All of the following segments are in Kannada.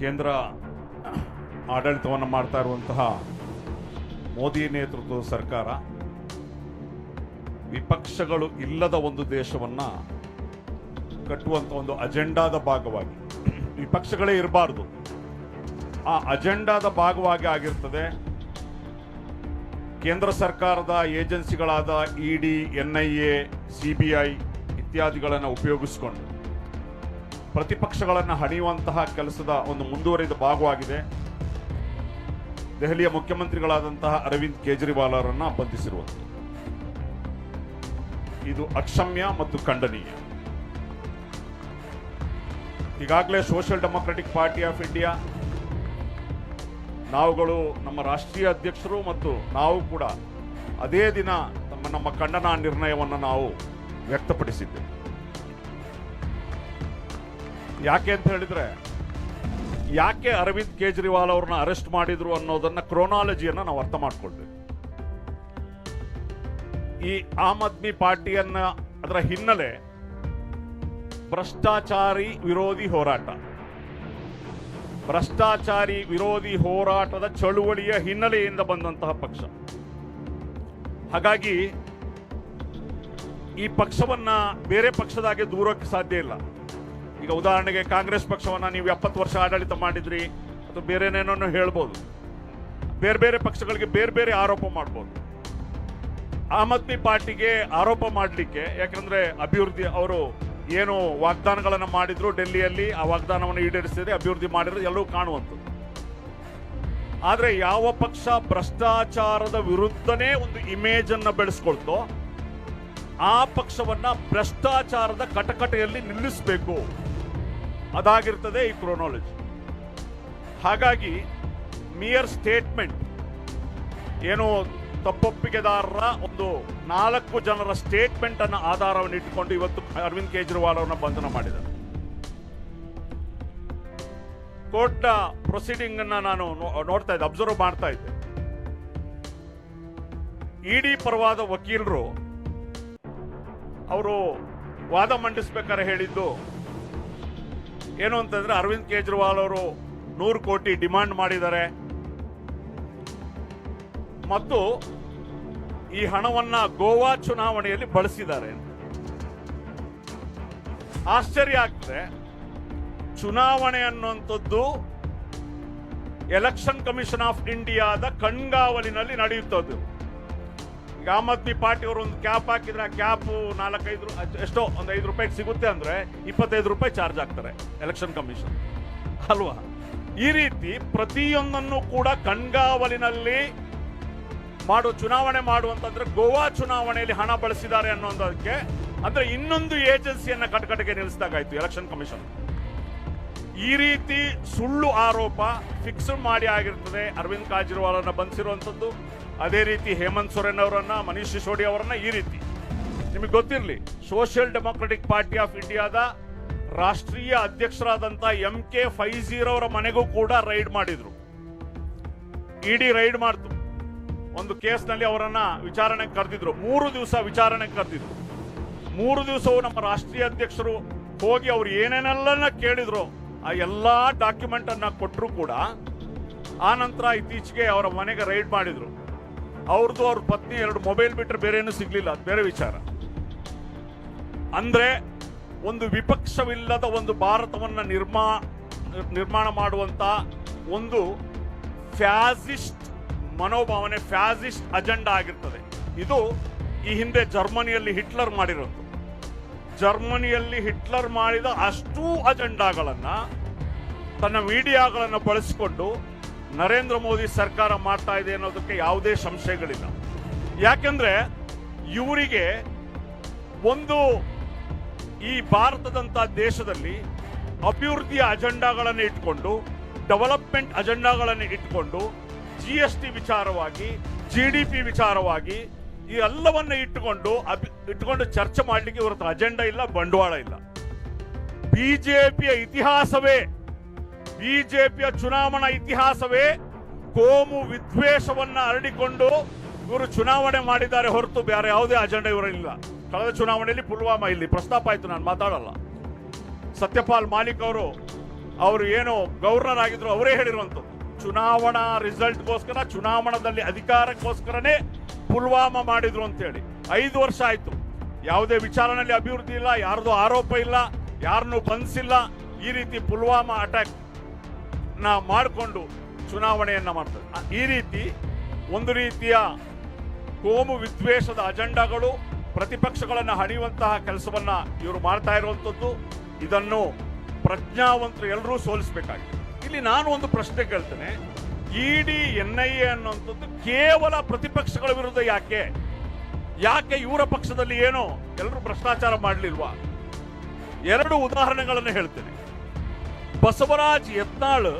ಕೇಂದ್ರ ಆಡಳಿತವನ್ನು ಮಾಡ್ತಾ ಇರುವಂತಹ ಮೋದಿ ನೇತೃತ್ವದ ಸರ್ಕಾರ ವಿಪಕ್ಷಗಳು ಇಲ್ಲದ ಒಂದು ದೇಶವನ್ನ ಕಟ್ಟುವಂತ ಒಂದು ಅಜೆಂಡಾದ ಭಾಗವಾಗಿ ವಿಪಕ್ಷಗಳೇ ಇರಬಾರ್ದು. ಆ ಅಜೆಂಡಾದ ಭಾಗವಾಗಿ ಆಗಿರ್ತದೆ ಕೇಂದ್ರ ಸರ್ಕಾರದ ಏಜೆನ್ಸಿಗಳಾದ ಇಡಿ, ಎನ್ಐಎ, ಸಿಬಿಐ ಇತ್ಯಾದಿಗಳನ್ನು ಉಪಯೋಗಿಸಿಕೊಂಡು ಪ್ರತಿಪಕ್ಷಗಳನ್ನು ಹಣಿಯುವಂತಹ ಕೆಲಸದ ಒಂದು ಮುಂದುವರಿದ ಭಾಗವಾಗಿದೆ. ದೆಹಲಿಯ ಮುಖ್ಯಮಂತ್ರಿಗಳಾದಂತಹ ಅರವಿಂದ್ ಕೇಜ್ರಿವಾಲ್ ಅವರನ್ನು ಬಂಧಿಸಿರುವುದು ಇದು ಅಕ್ಷಮ್ಯ ಮತ್ತು ಖಂಡನೀಯ. ಈಗಾಗಲೇ Social Democratic Party of India, ನಾವುಗಳು ನಮ್ಮ ರಾಷ್ಟ್ರೀಯ ಅಧ್ಯಕ್ಷರು ಮತ್ತು ನಾವು ಕೂಡ ಅದೇ ದಿನ ನಮ್ಮ ನಮ್ಮ ಖಂಡನಾ ನಿರ್ಣಯವನ್ನು ನಾವು ವ್ಯಕ್ತಪಡಿಸಿದ್ದೇವೆ. ಯಾಕೆ ಅಂತ ಹೇಳಿದ್ರೆ, ಯಾಕೆ ಅರವಿಂದ್ ಕೇಜ್ರಿವಾಲ್ ಅವ್ರನ್ನ ಅರೆಸ್ಟ್ ಮಾಡಿದ್ರು ಅನ್ನೋದನ್ನ ಕ್ರೋನಾಲಜಿಯನ್ನ ನಾವು ಅರ್ಥ ಮಾಡ್ಕೊಳ್ಬೇಕು. ಈ ಆಮ್ ಆದ್ಮಿ ಪಾರ್ಟಿಯನ್ನ ಅದರ ಹಿನ್ನೆಲೆ ಭ್ರಷ್ಟಾಚಾರಿ ವಿರೋಧಿ ಹೋರಾಟ. ಭ್ರಷ್ಟಾಚಾರಿ ವಿರೋಧಿ ಹೋರಾಟದ ಚಳುವಳಿಯ ಹಿನ್ನೆಲೆಯಿಂದ ಬಂದಂತಹ ಪಕ್ಷ. ಹಾಗಾಗಿ ಈ ಪಕ್ಷವನ್ನ ಬೇರೆ ಪಕ್ಷದಾಗೆ ದೂರಕ್ಕೆ ಸಾಧ್ಯ ಇಲ್ಲ. ಈಗ ಉದಾಹರಣೆಗೆ ಕಾಂಗ್ರೆಸ್ ಪಕ್ಷವನ್ನ ನೀವು ಎಪ್ಪತ್ತು ವರ್ಷ ಆಡಳಿತ ಮಾಡಿದ್ರಿ ಅಥವಾ ಬೇರೆನೇನೋ ಹೇಳ್ಬೋದು. ಬೇರೆ ಬೇರೆ ಪಕ್ಷಗಳಿಗೆ ಬೇರೆ ಬೇರೆ ಆರೋಪ ಮಾಡ್ಬೋದು. ಆಮ್ ಆದ್ಮಿ ಪಾರ್ಟಿಗೆ ಆರೋಪ ಮಾಡಲಿಕ್ಕೆ, ಯಾಕಂದ್ರೆ ಅಭಿವೃದ್ಧಿ ಅವರು ಏನು ವಾಗ್ದಾನಗಳನ್ನ ಮಾಡಿದ್ರು ಡೆಲ್ಲಿಯಲ್ಲಿ, ಆ ವಾಗ್ದಾನವನ್ನು ಈಡೇರಿಸಿದ್ರೆ ಅಭಿವೃದ್ಧಿ ಮಾಡಿದ್ರೆ ಎಲ್ಲರೂ ಕಾಣುವಂಥದ್ದು. ಆದ್ರೆ ಯಾವ ಪಕ್ಷ ಭ್ರಷ್ಟಾಚಾರದ ವಿರುದ್ಧನೇ ಒಂದು ಇಮೇಜ್ ಅನ್ನ ಬೆಳೆಸ್ಕೊಳ್ತೋ ಆ ಪಕ್ಷವನ್ನ ಭ್ರಷ್ಟಾಚಾರದ ಕಟಕಟೆಯಲ್ಲಿ ನಿಲ್ಲಿಸಬೇಕು. ಅದಾಗಿರ್ತದೆ ಈ ಕ್ರೋನಾಲಜಿ ಹಾಗಾಗಿ ಮಿಯರ್ ಸ್ಟೇಟ್ಮೆಂಟ್ ಏನು ತಪ್ಪೊಪ್ಪಿಗೆದಾರರ ಒಂದು ನಾಲ್ಕು ಜನರ ಸ್ಟೇಟ್ಮೆಂಟ್ ಅನ್ನು ಆಧಾರವನ್ನು ಇಟ್ಟುಕೊಂಡು ಇವತ್ತು ಅರವಿಂದ್ ಕೇಜ್ರಿವಾಲ್ ಅವರನ್ನ ಬಂಧನ ಮಾಡಿದ್ದಾರೆ. ಕೋರ್ಟ್ನ ಪ್ರೊಸೀಡಿಂಗ್ ಅನ್ನ ನಾನು ನೋಡ್ತಾ ಇದ್ದೆ ಅಬ್ಸರ್ವ್ ಮಾಡ್ತಾ ಇದ್ದೆ. ಇಡಿ ಪರವಾದ ವಕೀಲರು ಅವರು ವಾದ ಮಂಡಿಸ್ಬೇಕಾದ್ರೆ ಹೇಳಿದ್ದು ಏನು ಅಂತಂದ್ರೆ ಅರವಿಂದ್ ಕೇಜ್ರಿವಾಲ್ ಅವರು ನೂರು ಕೋಟಿ ಡಿಮಾಂಡ್ ಮಾಡಿದ್ದಾರೆ. ಮತ್ತು ಈ ಹಣವನ್ನ ಗೋವಾ ಚುನಾವಣೆಯಲ್ಲಿ ಬಳಸಿದ್ದಾರೆ. ಆಶ್ಚರ್ಯ ಆಗ್ತದೆ. ಚುನಾವಣೆ ಅನ್ನುವಂಥದ್ದು ಎಲೆಕ್ಷನ್ ಕಮಿಷನ್ ಆಫ್ ಇಂಡಿಯಾದ ಕಣ್ಗಾವಲಿನಲ್ಲಿ ನಡೆಯುತ್ತದೆ ಆಮ್ ಆದ್ಮಿ ಪಾರ್ಟಿ ಅವರು ಒಂದು ಕ್ಯಾಪ್ ಹಾಕಿದ್ರೆ ಆ ಕ್ಯಾಪ್ ನಾಲ್ಕೈದು ಎಷ್ಟೋ ಒಂದು ಐದು ರೂಪಾಯಿಗೆ ಸಿಗುತ್ತೆ ಅಂದ್ರೆ ಇಪ್ಪತ್ತೈದು ರೂಪಾಯಿ ಚಾರ್ಜ್ ಆಗ್ತಾರೆ ಎಲೆಕ್ಷನ್ ಕಮಿಷನ್ ಅಲ್ವಾ? ಈ ರೀತಿ ಪ್ರತಿಯೊಂದನ್ನು ಕೂಡ ಕಣ್ಗಾವಲಿನಲ್ಲಿ ಮಾಡೋ ಚುನಾವಣೆ ಮಾಡುವಂತಂದ್ರೆ ಗೋವಾ ಚುನಾವಣೆಯಲ್ಲಿ ಹಣ ಬಳಸಿದ್ದಾರೆ ಅನ್ನೋದಕ್ಕೆ ಅಂದ್ರೆ ಇನ್ನೊಂದು ಏಜೆನ್ಸಿಯನ್ನ ಕಟಕಟೆಗೆ ನಿಲ್ಲಿಸಿದಾಗಾಯ್ತು ಎಲೆಕ್ಷನ್ ಕಮಿಷನ್ ಈ ರೀತಿ ಸುಳ್ಳು ಆರೋಪ ಫಿಕ್ಸ್ ಮಾಡಿ ಆಗಿರ್ತದೆ. ಅರವಿಂದ್ ಕೇಜ್ರಿವಾಲ್ ಅನ್ನ ಬಂಧಿಸಿರುವಂತದ್ದು. ಅದೇ ರೀತಿ ಹೇಮಂತ್ ಸೊರೆನ್ ಅವರನ್ನ, ಮನೀಶ್ ಸಿಸೋಡಿ ಅವರನ್ನ ಈ ರೀತಿ. ನಿಮಗೆ ಗೊತ್ತಿರಲಿ, ಸೋಷಿಯಲ್ ಡೆಮೊಕ್ರೆಟಿಕ್ ಪಾರ್ಟಿ ಆಫ್ ಇಂಡಿಯಾದ ರಾಷ್ಟ್ರೀಯ ಅಧ್ಯಕ್ಷರಾದಂತ ಎಂ ಕೆ ಫೈಜೀರ್ ಅವರ ಮನೆಗೂ ಕೂಡ ರೈಡ್ ಮಾಡಿದ್ರು. ಇಡಿ ರೈಡ್ ಮಾಡ್ತು. ಒಂದು ಕೇಸ್ನಲ್ಲಿ ಅವರನ್ನ ವಿಚಾರಣೆ ಕರೆದಿದ್ರು. ಮೂರು ದಿವಸ ವಿಚಾರಣೆ ಕರೆದಿದ್ರು. ಮೂರು ದಿವಸವೂ ನಮ್ಮ ರಾಷ್ಟ್ರೀಯ ಅಧ್ಯಕ್ಷರು ಹೋಗಿ ಅವ್ರು ಏನೇನೆಲ್ಲ ಕೇಳಿದ್ರು, ಆ ಎಲ್ಲಾ ಡಾಕ್ಯುಮೆಂಟ್ ಅನ್ನ ಕೊಟ್ಟರು ಕೂಡ, ಆ ನಂತರ ಇತ್ತೀಚೆಗೆ ಅವರ ಮನೆಗೆ ರೈಡ್ ಮಾಡಿದ್ರು. ಅವ್ರದ್ದು ಅವ್ರ ಪತ್ನಿ ಎರಡು ಮೊಬೈಲ್ ಬಿಟ್ಟರೆ ಬೇರೆ ಏನು ಸಿಗ್ಲಿಲ್ಲ. ಅದು ಬೇರೆ ವಿಚಾರ. ಅಂದ್ರೆ ಒಂದು ವಿಪಕ್ಷವಿಲ್ಲದ ಒಂದು ಭಾರತವನ್ನು ನಿರ್ಮಾ, ನಿರ್ಮಾಣ ಮಾಡುವಂತ ಒಂದು ಫ್ಯಾಸಿಸ್ಟ್ ಮನೋಭಾವನೆ, ಫ್ಯಾಸಿಸ್ಟ್ ಅಜೆಂಡಾ ಆಗಿರ್ತದೆ. ಇದು ಈ ಹಿಂದೆ ಜರ್ಮನಿಯಲ್ಲಿ ಹಿಟ್ಲರ್ ಮಾಡಿರೋದು. ಜರ್ಮನಿಯಲ್ಲಿ ಹಿಟ್ಲರ್ ಮಾಡಿದ ಅಷ್ಟೂ ಅಜೆಂಡಾಗಳನ್ನು ತನ್ನ ಮೀಡಿಯಾಗಳನ್ನು ಬಳಸಿಕೊಂಡು ನರೇಂದ್ರ ಮೋದಿ ಸರ್ಕಾರ ಮಾಡ್ತಾ ಇದೆ ಅನ್ನೋದಕ್ಕೆ ಯಾವುದೇ ಸಂಶಯಗಳಿಲ್ಲ. ಯಾಕೆಂದ್ರೆ ಇವರಿಗೆ ಒಂದು ಈ ಭಾರತದಂತ ದೇಶದಲ್ಲಿ ಅಭಿವೃದ್ಧಿಯ ಅಜೆಂಡಾಗಳನ್ನು ಇಟ್ಕೊಂಡು, ಡೆವಲಪ್ಮೆಂಟ್ ಅಜೆಂಡಾಗಳನ್ನು ಇಟ್ಕೊಂಡು ಜಿ ಎಸ್ ಟಿ ವಿಚಾರವಾಗಿ ಜಿ ಡಿ ಪಿ ವಿಚಾರವಾಗಿ ಈ ಎಲ್ಲವನ್ನ ಇಟ್ಟುಕೊಂಡು ಅಭಿ- ಇಟ್ಕೊಂಡು ಚರ್ಚೆ ಮಾಡಲಿಕ್ಕೆ ಇವರ ಅಜೆಂಡಾ ಇಲ್ಲ, ಬಂಡವಾಳ ಇಲ್ಲ. ಬಿಜೆಪಿಯ ಇತಿಹಾಸವೇ ಬಿಜೆಪಿಯ ಚುನಾವಣಾ ಇತಿಹಾಸವೇ ಕೋಮು ವಿದ್ವೇಷವನ್ನ ಹರಡಿಕೊಂಡು ಇವರು ಚುನಾವಣೆ ಮಾಡಿದ್ದಾರೆ ಹೊರತು ಬೇರೆ ಯಾವುದೇ ಅಜೆಂಡಾ ಇವರಿಲ್ಲ ಕಳೆದ ಚುನಾವಣೆಯಲ್ಲಿ ಪುಲ್ವಾಮಾ ಇಲ್ಲಿ. ಪ್ರಸ್ತಾಪ ಆಯ್ತು, ನಾನು ಮಾತಾಡಲ್ಲ. ಸತ್ಯಪಾಲ್ ಮಾಲಿಕ್ ಅವರು ಅವರು ಏನು ಗವರ್ನರ್ ಆಗಿದ್ರು, ಅವರೇ ಹೇಳಿರುವಂಥದ್ದು. ಚುನಾವಣಾ ರಿಸಲ್ಟ್ಗೋಸ್ಕರ, ಚುನಾವಣಾದಲ್ಲಿ ಅಧಿಕಾರಕ್ಕೋಸ್ಕರನೇ ಪುಲ್ವಾಮಾ ಮಾಡಿದ್ರು ಅಂತೇಳಿ. ಐದು ವರ್ಷ ಆಯ್ತು. ಯಾವುದೇ ವಿಚಾರಣೆಯಲ್ಲಿ ಅಭಿವೃದ್ಧಿ ಇಲ್ಲ, ಯಾರ್ದು ಆರೋಪ ಇಲ್ಲ ಯಾರನ್ನೂ ಬಂಧಿಸಿಲ್ಲ. ಈ ರೀತಿ ಪುಲ್ವಾಮಾ ಅಟ್ಯಾಕ್ ನ ಮಾಡಿಕೊಂಡು ಚುನಾವಣೆಯನ್ನ ಮಾಡ್ತಾರೆ ಈ ರೀತಿ ಒಂದು ರೀತಿಯ ಕೋಮು ವಿದ್ವೇಷದ ಅಜೆಂಡಾಗಳು ಪ್ರತಿಪಕ್ಷಗಳನ್ನು ಹಣಿಯುವಂತಹ ಕೆಲಸವನ್ನ ಇವರು ಮಾಡ್ತಾ ಇರುವಂತದ್ದು, ಇದನ್ನು ಪ್ರಜ್ಞಾವಂತರು ಎಲ್ಲರೂ ಸೋಲಿಸಬೇಕಾಗಿದೆ. ಇಲ್ಲಿ ನಾನು ಒಂದು ಪ್ರಶ್ನೆ ಕೇಳ್ತೇನೆ. ಇಡಿ ಎನ್ ಐ ಎ ಅನ್ನುವಂಥದ್ದು ಕೇವಲ ಪ್ರತಿಪಕ್ಷಗಳ ವಿರುದ್ಧ ಯಾಕೆ? ಯಾಕೆ ಇವರ ಪಕ್ಷದಲ್ಲಿ ಏನೋ? ಎಲ್ಲರೂ ಭ್ರಷ್ಟಾಚಾರ ಮಾಡಲಿಲ್ವಾ? ಎರಡು ಉದಾಹರಣೆಗಳನ್ನು ಹೇಳ್ತೇನೆ. Basavaraj Yatnal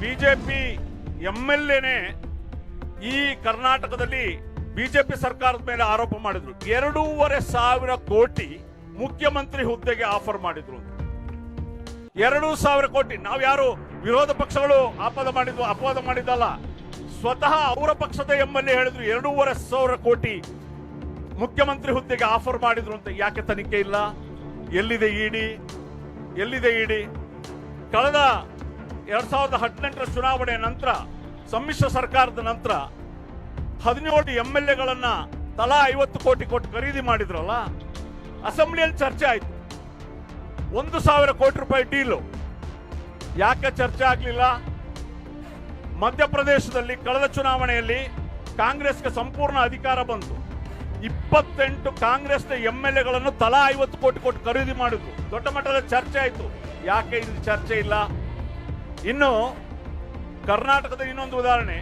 BJP M L ಎನೇ ಈ ಕರ್ನಾಟಕದಲ್ಲಿ ಬಿಜೆಪಿ ಸರ್ಕಾರದ ಮೇಲೆ ಆರೋಪ ಮಾಡಿದ್ರು. ಎರಡೂವರೆ ಸಾವಿರ ಕೋಟಿ ಮುಖ್ಯಮಂತ್ರಿ ಹುದ್ದೆಗೆ ಆಫರ್ ಮಾಡಿದ್ರು. ಎರಡು ಸಾವಿರ ಕೋಟಿ. ನಾವು ಯಾರು? ವಿರೋಧ ಪಕ್ಷಗಳು ಆಪಾದ ಮಾಡಿದ್ವು, ಅಪವಾದ ಮಾಡಿದ್ದಲ್ಲ. ಸ್ವತಃ ಅವರ ಪಕ್ಷದ ಎ ಹೇಳಿದ್ರು, ಎರಡೂವರೆ ಸಾವಿರ ಕೋಟಿ ಮುಖ್ಯಮಂತ್ರಿ ಹುದ್ದೆಗೆ ಆಫರ್ ಮಾಡಿದ್ರು ಅಂತ. ಯಾಕೆ ತನಿಖೆ ಇಲ್ಲ? ಎಲ್ಲಿದೆ ಇಡಿ? ಎಲ್ಲಿದೆ ಇಡಿ? ಕಳೆದ ಎರಡ್ ಸಾವಿರದ ಹದಿನೆಂಟರ ಚುನಾವಣೆಯ ನಂತರ, ಸಮ್ಮಿಶ್ರ ಸರ್ಕಾರದ ನಂತರ ಹದಿನೇಳು ಎಂ ಎಲ್ ಎಗಳನ್ನ ತಲಾ ಐವತ್ತು ಕೋಟಿ ಕೊಟ್ಟು ಖರೀದಿ ಮಾಡಿದ್ರಲ್ಲ, ಅಸೆಂಬ್ಲಿಯಲ್ಲಿ ಚರ್ಚೆ ಆಯ್ತು. ಒಂದು ಸಾವಿರ ಕೋಟಿ ರೂಪಾಯಿ ಡೀಲು. ಯಾಕೆ ಚರ್ಚೆ ಆಗಲಿಲ್ಲ? ಮಧ್ಯಪ್ರದೇಶದಲ್ಲಿ ಕಳೆದ ಚುನಾವಣೆಯಲ್ಲಿ ಕಾಂಗ್ರೆಸ್ಗೆ ಸಂಪೂರ್ಣ ಅಧಿಕಾರ ಬಂತು. ಇಪ್ಪತ್ತೆಂಟು ಕಾಂಗ್ರೆಸ್ನ ಎಂ ಎಲ್ ಎಗಳನ್ನು ತಲಾ ಐವತ್ತು ಕೋಟಿ ಕೊಟ್ಟು ಖರೀದಿ ಮಾಡಿದ್ರು. ದೊಡ್ಡ ಮಟ್ಟದ ಚರ್ಚೆ ಆಯ್ತು. ಯಾಕೆ ಇಲ್ಲಿ ಚರ್ಚೆ ಇಲ್ಲ? ಇನ್ನು ಕರ್ನಾಟಕದ ಇನ್ನೊಂದು ಉದಾಹರಣೆ.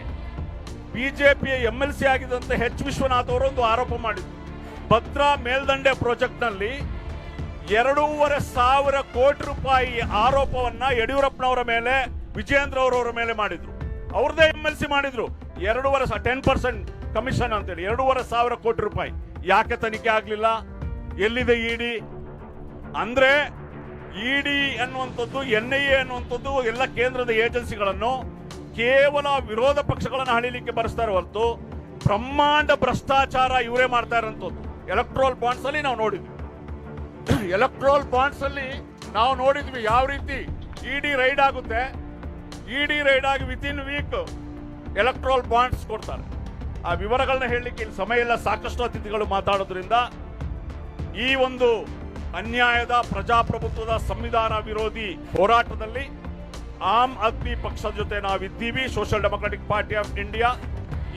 ಬಿಜೆಪಿಯ ಎಂ ಎಲ್ ಸಿ ಆಗಿದ್ದಂತೆ ಎಚ್ ವಿಶ್ವನಾಥ್ ಅವರು ಒಂದು ಆರೋಪ ಮಾಡಿದ್ರು. ಭದ್ರಾ ಮೇಲ್ದಂಡೆ ಪ್ರಾಜೆಕ್ಟ್ನಲ್ಲಿ ಎರಡೂವರೆ ಸಾವಿರ ಕೋಟಿ ರೂಪಾಯಿ ಆರೋಪವನ್ನ ಯಡಿಯೂರಪ್ಪನವರ ಮೇಲೆ, ವಿಜಯೇಂದ್ರ ಅವರವರ ಮೇಲೆ ಮಾಡಿದ್ರು. ಅವ್ರದೇ ಎಂ ಎಲ್ ಸಿ ಮಾಡಿದ್ರು. ಎರಡೂವರೆ ಟೆನ್ ಪರ್ಸೆಂಟ್ ಕಮಿಷನ್ ಅಂತೇಳಿ, ಎರಡೂವರೆ ಸಾವಿರ ಕೋಟಿ ರೂಪಾಯಿ. ಯಾಕೆ ತನಿಖೆ ಆಗಲಿಲ್ಲ? ಎಲ್ಲಿದೆ ಇಡಿ? ಅಂದ್ರೆ ಇಡಿ ಅನ್ನುವಂಥದ್ದು ಎನ್ ಐ ಎ ಅನ್ನುವಂಥದ್ದು ಎಲ್ಲ ಕೇಂದ್ರದ ಏಜೆನ್ಸಿಗಳನ್ನು ಕೇವಲ ವಿರೋಧ ಪಕ್ಷಗಳನ್ನು ಹಣಿಲಿಕ್ಕೆ ಬರೆಸ್ತಾರೆ ಹೊರತು ಬ್ರಹ್ಮಾಂಡ ಭ್ರಷ್ಟಾಚಾರ ಇವರೇ ಮಾಡ್ತಾ ಇರೋಂಥದ್ದು. ಎಲೆಕ್ಟ್ರೋಲ್ ಬಾಂಡ್ಸ್ ಅಲ್ಲಿ ನಾವು ನೋಡಿದ್ವಿ. ಎಲೆಕ್ಟ್ರೋಲ್ ಬಾಂಡ್ಸ್ ಅಲ್ಲಿ ನಾವು ನೋಡಿದ್ವಿ ಯಾವ ರೀತಿ ಇಡಿ ರೈಡ್ ಆಗುತ್ತೆ. ಇಡಿ ರೈಡ್ ಆಗಿ ವಿತ್ ವೀಕ್ ಎಲೆಕ್ಟ್ರೋಲ್ ಬಾಂಡ್ಸ್ ಕೊಡ್ತಾರೆ. ಆ ವಿವರಗಳನ್ನ ಹೇಳಲಿಕ್ಕೆ ಇಲ್ಲಿ ಸಮಯ ಇಲ್ಲ, ಸಾಕಷ್ಟು ಅತಿಥಿಗಳು ಮಾತಾಡೋದ್ರಿಂದ ಈ ಒಂದು ಅನ್ಯಾಯದ ಪ್ರಜಾಪ್ರಭುತ್ವದ ಸಂವಿಧಾನ ವಿರೋಧಿ ಹೋರಾಟದಲ್ಲಿ ಆಮ್ ಆದ್ಮಿ ಪಕ್ಷದ ಜೊತೆ ನಾವಿದ್ದೀವಿ. Social Democratic Party of India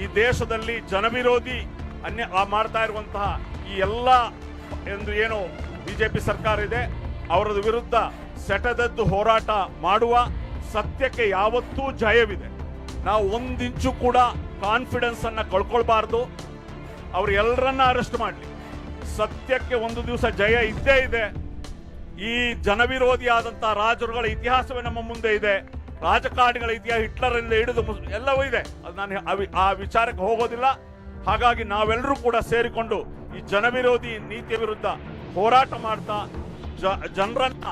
ಈ ದೇಶದಲ್ಲಿ ಜನವಿರೋಧಿ ಅನ್ಯ ಮಾಡ್ತಾ ಇರುವಂತಹ ಈ ಎಲ್ಲ ಎಂದು ಏನು ಬಿಜೆಪಿ ಸರ್ಕಾರ ಇದೆ ಅವರ ವಿರುದ್ಧ ಸೆಟದದ್ದು ಹೋರಾಟ ಮಾಡುವ ಸತ್ಯಕ್ಕೆ ಯಾವತ್ತೂ ಜಯವಿದೆ. ನಾವು ಒಂದಿಂಚು ಕೂಡ ಕಾನ್ಫಿಡೆನ್ಸ್ ಅನ್ನ ಕಳ್ಕೊಳ್ಬಾರ್ದು. ಅವ್ರು ಎಲ್ಲರನ್ನ ಅರೆಸ್ಟ್ ಮಾಡಲಿ. ಸತ್ಯಕ್ಕೆ ಒಂದು ದಿವಸ ಜಯ ಇದ್ದೇ ಇದೆ. ಈ ಜನವಿರೋಧಿ ಆದಂತಹ ರಾಜರುಗಳ ಇತಿಹಾಸವೇ ನಮ್ಮ ಮುಂದೆ ಇದೆ. ರಾಜಕಾರಣಿಗಳ ಇತಿಹಾಸ ಹಿಟ್ಲರಿಂದ ಹಿಡಿದು ಎಲ್ಲವೂ ಇದೆ. ಅದು ನಾನು ಆ ವಿಚಾರಕ್ಕೆ ಹೋಗೋದಿಲ್ಲ. ಹಾಗಾಗಿ ನಾವೆಲ್ಲರೂ ಕೂಡ ಸೇರಿಕೊಂಡು ಈ ಜನವಿರೋಧಿ ನೀತಿಯ ವಿರುದ್ಧ ಹೋರಾಟ ಮಾಡ್ತಾ ಜನರನ್ನ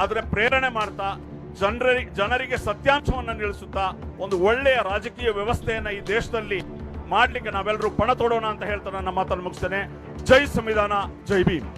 ಆದರೆ ಪ್ರೇರಣೆ ಮಾಡ್ತಾ ಜನರಿ ಜನರಿಗೆ ಸತ್ಯಾಂಶವನ್ನು ನಿಲ್ಲಿಸುತ್ತಾ ಒಂದು ಒಳ್ಳೆಯ ರಾಜಕೀಯ ವ್ಯವಸ್ಥೆಯನ್ನು ಈ ದೇಶದಲ್ಲಿ ಮಾಡಲಿಕ್ಕೆ ನಾವೆಲ್ಲರೂ ಪಣ ತೊಡೋಣ ಅಂತ ಹೇಳ್ತಾ ನನ್ನ ಮಾತನ್ನು ಮುಗಿಸ್ತೇನೆ. ಜೈ ಸಂವಿಧಾನ, ಜೈ ಭೀಮ್.